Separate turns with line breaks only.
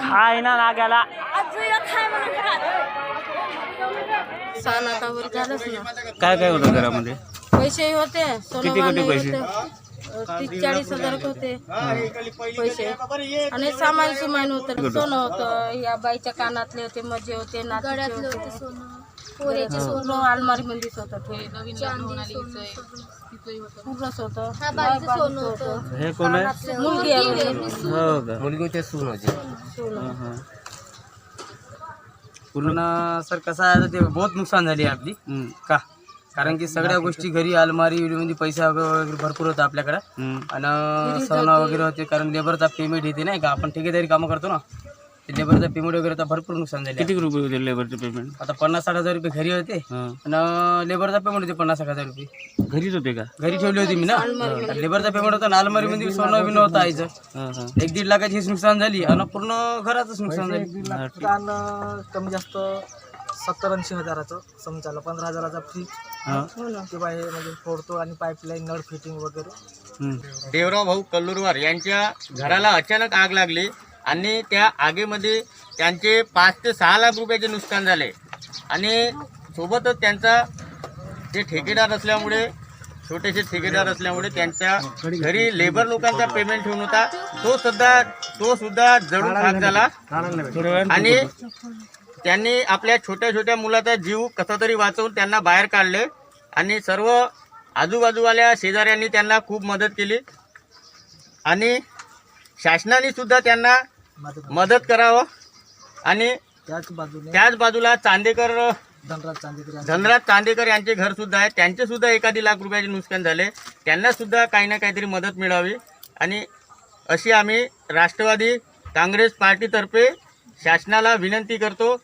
खाय ना नाग्याला
साल
काय काय होतं घरामध्ये?
पैसे होते
किती कोटी पैसे?
तीस चाळीस हजार होते. पैसे. आणि सामान सुमान होत सोनं होतं या बाईच्या कानातले होते मजे होते नागड्यातले होते. सोनं पोरीचे सोनं. अलमारी मध्येच होतं. ते पूर्णच होतं बाईचं होतं.
हे कोण आहे?
मुलगी आहे
हो का?
मुलगी होते सून होती.
सोनं.
हा, हा.
पूर्ण सर कसं आहे आता ते बहुत नुकसान झाली आहे आपली.
हम्म,
का? कारण की सगळ्या गोष्टी घरी अलमारी मध्ये पैसा वगैरे भरपूर होता आपल्याकडे.
हम्म.
आणि सोनं वगैरे होते कारण लेबरचा पेमेंट येते नाही का? आपण ठेकेदारी कामं करतो ना. ते लेबरचा पेमेंट वगैरे तर भरपूर नुकसान झाले
किती रुपये होते लेबरचे पेमेंट
आता पन्नास साठ हजार रुपये घरी होते
हा.
आणि लेबरचा पेमेंट होते पन्नास साठ हजार रुपये.
घरीच होते का?
घरी ठेवली होती मी ना. लेबरचा पेमेंट होता ना अलमारी मध्ये सोनं बिनं होतं आईचं.
हा, हा.
एक दीड लाखाची हीच नुकसान झाली आणि पूर्ण घरातच नुकसान झाली.
कमी जास्त सत्तर ऐंशी हजाराचं समजायला पंधरा हजाराचा फ्रीज
हा.
किंवा हे म्हणजे फोडतो आणि पाईपलाईन नळ फिटिंग वगैरे.
हम्म.
देवराव भाऊ कल्लूरवार यांच्या घराला अचानक आग लागली. आणि त्या आगीमध्ये त्यांचे पाच ते सहा लाख रुपयाचे नुकसान झाले. आणि सोबतच त्यांचा ते ठेकेदार असल्यामुळे छोटेसे ठेकेदार असल्यामुळे त्यांच्या घरी लेबर लोकांचा पेमेंट ठेवून होता. तो सुद्धा तो सुद्धा जळून खाक झाला. आणि त्यांनी आपल्या छोट्या छोट्या मुलाचा जीव कसा तरी वाचवून त्यांना बाहेर काढले. आणि सर्व आजूबाजूवाल्या शेजाऱ्यांनी त्यांना खूप मदत केली. आणि शासनाने सुद्धा त्यांना मदत करावं. आणि
त्याच बाजूने
त्याच बाजूला चांदेकर
धनराज चांदेकर
धनराज चांदेकर यांचे घर सुद्धा आहे. त्यांचे सुद्धा एखादी लाख रुपयाचे नुकसान झाले. त्यांना सुद्धा काही ना काहीतरी मदत मिळावी. आणि अशी आम्ही राष्ट्रवादी काँग्रेस पार्टीतर्फे शासनाला विनंती करतो.